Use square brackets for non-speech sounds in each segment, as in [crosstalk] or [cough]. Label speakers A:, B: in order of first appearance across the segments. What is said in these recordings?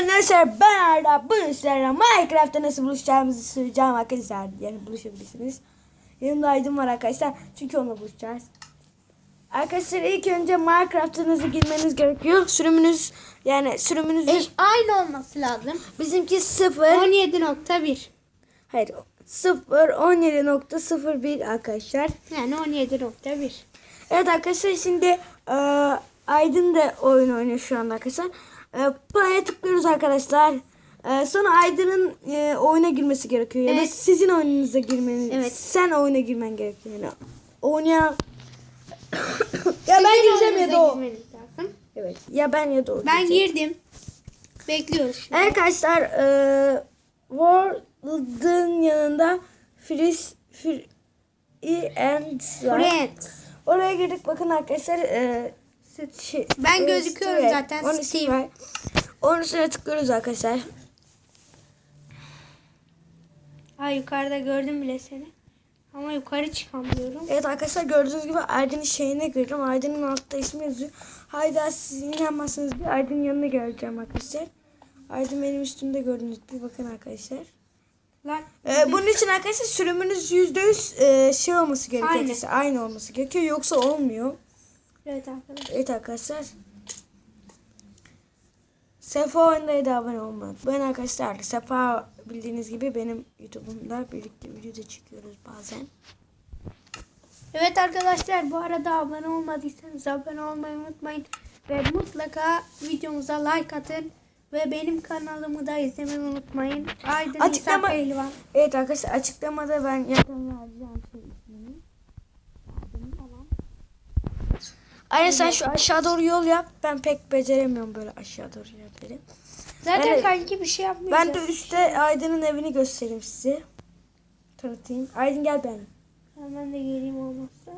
A: arkadaşlar ben Arda. Bugün sizlerle Minecraft'ta nasıl buluşacağımızı söyleyeceğim arkadaşlar. Yani buluşabilirsiniz. Yanımda Aydın var arkadaşlar. Çünkü onunla buluşacağız. Arkadaşlar ilk önce Minecraft'ınızı girmeniz gerekiyor. Sürümünüz yani sürümünüz
B: E, aynı olması lazım.
A: bizimki 0
B: 17.1
A: hayır 0 17.01 arkadaşlar.
B: yani 17.1
A: Evet arkadaşlar şimdi e, Aydın da oyun oynuyor şu anda arkadaşlar. E, play'e tıklıyoruz arkadaşlar. E, sonra Aydın'ın e, oyuna girmesi gerekiyor. Ya da
B: Evet.
A: sizin oyununuza girmeniz.
B: Evet.
A: Sen oyuna girmen gerekiyor. Yani oynayan... [coughs] ya ben gireceğim ya da o. Evet. Ya ben ya da o.
B: Ben
A: girecek.
B: girdim. Bekliyoruz şimdi.
A: Arkadaşlar e, World'ın yanında Freeze Free and var.
B: Friends.
A: Oraya girdik bakın arkadaşlar. E, şey,
B: Ben gözüküyorum
A: Steve.
B: zaten,
A: ismi var. Onun üstüne tıklıyoruz arkadaşlar.
B: Ha yukarıda gördüm bile seni. Ama yukarı çıkamıyorum.
A: Evet arkadaşlar gördüğünüz gibi Aydın'ın şeyine girdim. Aydın'ın altta ismi yazıyor. Hayda siz inanmazsınız bir Aydın'ın yanına geleceğim arkadaşlar. Aydın benim üstümde gördüğünüz gibi bakın arkadaşlar.
B: Lan
A: Ee, bunun için arkadaşlar sürümünüz yüzde e, şey olması gerekiyor.
B: Aynı.
A: Aynı olması gerekiyor. Yoksa olmuyor.
B: Evet arkadaşlar.
A: Evet arkadaşlar. Sefa oyundaya da abone olmayı. Ben arkadaşlar Sefa bildiğiniz gibi benim YouTube'umda birlikte video da çekiyoruz bazen.
B: Evet arkadaşlar bu arada abone olmadıysanız abone olmayı unutmayın. Ve mutlaka videomuza like atın. Ve benim kanalımı da izlemeyi unutmayın. Aydın
A: Açıklama-
B: İsa Pehlivan.
A: Evet arkadaşlar açıklamada ben yakın vereceğim şey ismini. Aynen sen şu aşağı doğru yol yap. Ben pek beceremiyorum böyle aşağı doğru yolları.
B: Zaten
A: Evet.
B: kanki bir şey yapmayacağız.
A: Ben de üstte Aydın'ın evini göstereyim size. Tanıtayım. Aydın gel ben.
B: Hemen de geleyim olmazsa.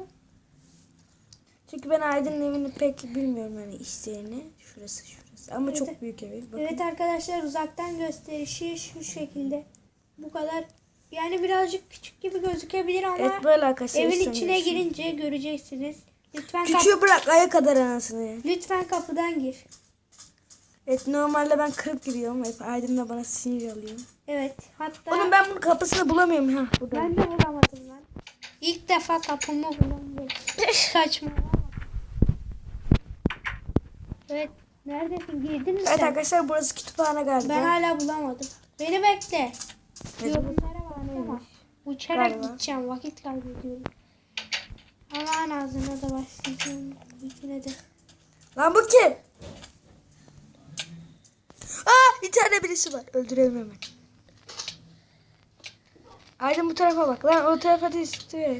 A: Çünkü ben Aydın'ın evini pek bilmiyorum yani işlerini. Şurası şurası. Ama
B: Evet.
A: çok büyük evi. Bakın.
B: Evet arkadaşlar uzaktan gösterişi şu şekilde. Bu kadar. Yani birazcık küçük gibi gözükebilir ama
A: Evet böyle
B: evin içine
A: görüyorsun.
B: girince göreceksiniz. Lütfen kap-
A: Küçüğü bırak aya kadar anasını.
B: lütfen kapıdan gir.
A: Evet normalde ben kırıp giriyorum. Hep Aydın da bana sinir alıyor.
B: Evet. Hatta
A: Oğlum ben bunun kapısını bulamıyorum. Ha burada.
B: ben de bulamadım lan. İlk defa kapımı bulamadım. Saçma. Evet. Neredesin? Girdin mi
A: Evet
B: sen?
A: arkadaşlar burası kütüphane galiba.
B: Ben hala bulamadım. Beni bekle. Yorumlara baksana. Uçarak
A: Galiba.
B: gideceğim. Vakit kaybediyorum. Allah'ın ağzına da başlayacağım. İkine de.
A: Lan bu kim? Aa bir tane birisi var. Öldürelim hemen. Aydın bu tarafa bak. Lan o tarafa da istiyor.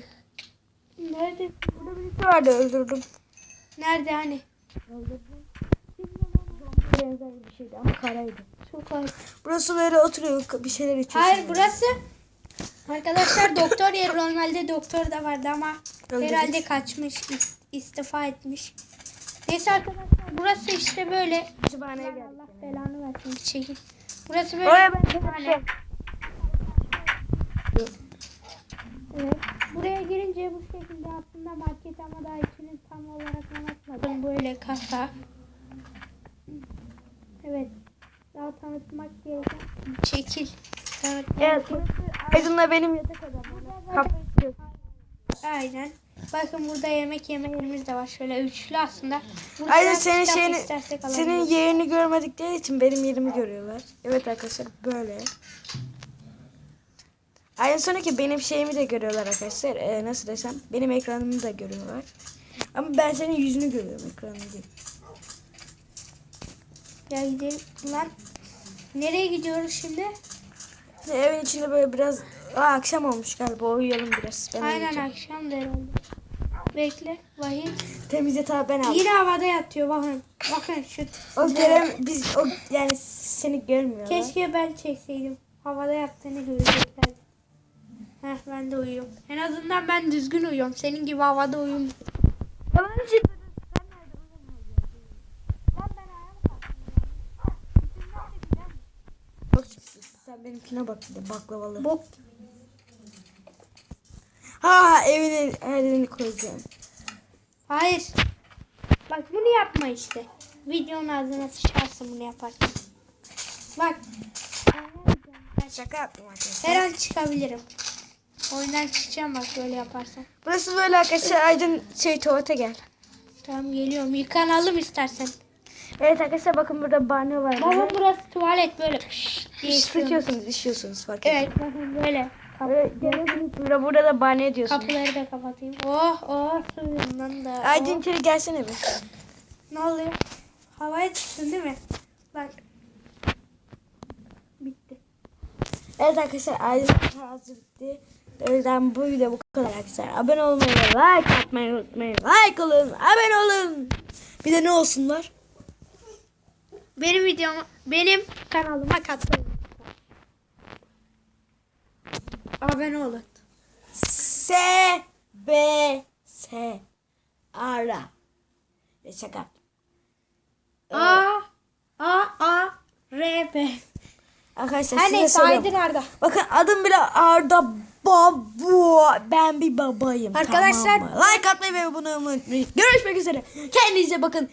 B: Nerede?
A: Burada birisi vardı öldürdüm.
B: Nerede hani?
A: Benzer bir şeydi ama karaydı.
B: Çok az.
A: Burası böyle oturuyor bir şeyler içiyor.
B: Hayır burası. Arkadaşlar doktor yeri normalde doktor da vardı ama Herhalde kaçmış, is- istifa etmiş. Neyse arkadaşlar burası işte böyle.
A: Kütüphaneye geldik.
B: Allah belanı versin çekil. Burası böyle.
A: Oraya ben
B: kütüphane. Evet. Buraya girince bu şekilde aslında market ama daha içini tam olarak anlatmadım. Böyle kasa. Evet. Daha tanıtmak gereken. Çekil. Tanıtmak
A: Evet burası Aydın'la benim yatak.
B: Aynen. Bakın burada yemek yeme yerimiz de var. Şöyle üçlü aslında. Burada
A: Aydın senin şeyini, senin yerini görmedikleri için benim yerimi görüyorlar. Evet arkadaşlar böyle. Aynı sonraki benim şeyimi de görüyorlar arkadaşlar. Ee, nasıl desem benim ekranımı da görüyorlar. Ama ben senin yüzünü görüyorum ekranını değil.
B: Ya gidelim. Lan. Nereye gidiyoruz? Şimdi
A: evin içinde böyle biraz Aa, akşam olmuş galiba uyuyalım biraz. Ben
B: Aynen
A: uyuyacağım.
B: akşam da herhalde. Bekle. Vahim.
A: Temiz yatağı ben aldım.
B: Yine havada yatıyor bakın. Bakın şu. [laughs]
A: O görem biz o yani seni görmüyorlar.
B: Keşke ben çekseydim. Havada yattığını göreceklerdi. Heh ben de uyuyorum. En azından ben düzgün uyuyorum. Senin gibi havada uyum.
A: Yalancı. Bak sen benimkine bak bir de baklavalı.
B: Bok.
A: Ha evine her yerini koyacağım.
B: Hayır. Bak bunu yapma işte. Videonun ağzına sıçarsın bunu yaparken. Bak.
A: Şaka yaptım arkadaşlar.
B: Her an çıkabilirim. Oyundan çıkacağım bak böyle yaparsan.
A: Burası böyle arkadaşlar Aydın şey tuvalete gel.
B: Tamam geliyorum. Yıkanalım istersen.
A: Evet arkadaşlar bakın burada banyo var.
B: Baba burası tuvalet böyle çıkıyor.
A: sıkıyorsunuz, işiyorsunuz fark etmez.
B: Evet bakın böyle.
A: Burada, burada da banyo ediyorsunuz.
B: Kapıları da kapatayım. Oh oh suyundan da.
A: Aydın
B: oh.
A: içeri gelsene bir.
B: Ne oluyor? Havaya çıktın değil mi? Bak. Bitti.
A: Evet arkadaşlar Aydın hazır bitti. O yüzden bu video bu kadar arkadaşlar. Abone olmayı ve like atmayı unutmayın. Like olun, abone olun. Bir de ne olsunlar?
B: Benim videom, benim kanalıma katılın. Abone olun.
A: S B S ara. Şaka.
B: A A A R B.
A: Arkadaşlar
B: Her
A: size
B: neyse
A: söylüyorum.
B: Aydın Arda.
A: Bakın adım bile Arda Babu. Ben bir babayım.
B: Arkadaşlar-
A: tamam mı? like atmayı ve bunu unutmayın. Görüşmek üzere. Kendinize bakın.